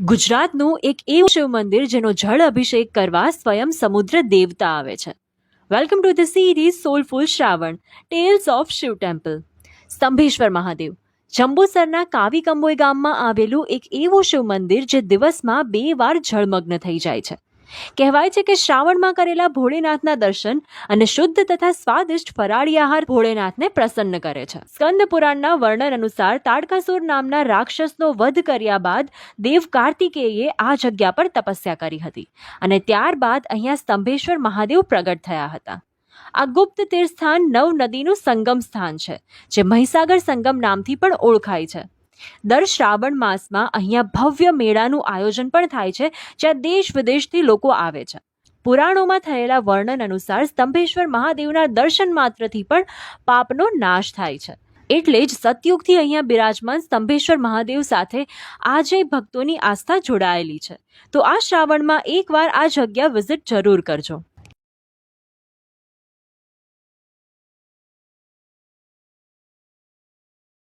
ગુજરાતનું એક એવું શિવ મંદિર જેનો જળ અભિષેક કરવા સ્વયં સમુદ્ર દેવતા આવે છે. Welcome to the series soulful Shravan tales of Shiva temple Stambheshwar Mahadev, જંબુસરના Kavi Kamboi ગામમાં આવેલું એક એવું શિવ મંદિર જે દિવસમાં બે વાર જળમગ્ન થઈ જાય છે. કહેવાય છે કે શ્રાવણમાં કરેલા ભોળેનાથના દર્શન અને શુદ્ધ તથા સ્વાદિષ્ટ ફરાળી આહાર ભોળેનાથને પ્રસન્ન કરે છે. સ્કંદ પુરાણના વર્ણન અનુસાર તાડકાસુર નામના રાક્ષસનો વધ કર્યા બાદ દેવ કાર્તિકેયે આ જગ્યા પર તપસ્યા કરી હતી અને ત્યારબાદ અહીંયા સ્તંભેશ્વર મહાદેવ પ્રગટ થયા હતા. આ ગુપ્ત તીર્થસ્થાન નવ નદીનું સંગમ સ્થાન છે, જે મહીસાગર સંગમ નામથી પણ ઓળખાય છે. દર શ્રાવણ માસમાં અહીંયા ભવ્ય મેળાનું આયોજન પણ થાય છે, જ્યાં દેશ વિદેશથી લોકો આવે છે. પુરાણોમાં થયેલા વર્ણન અનુસાર સ્તંભેશ્વર મહાદેવના દર્શન માત્રથી પણ પાપનો નાશ થાય છે. એટલે જ સતયુગથી અહીંયા બિરાજમાન સ્તંભેશ્વર મહાદેવ સાથે આજે ભક્તોની આસ્થા જોડાયેલી છે. તો આ શ્રાવણમાં એકવાર આ જગ્યા વિઝિટ જરૂર કરજો.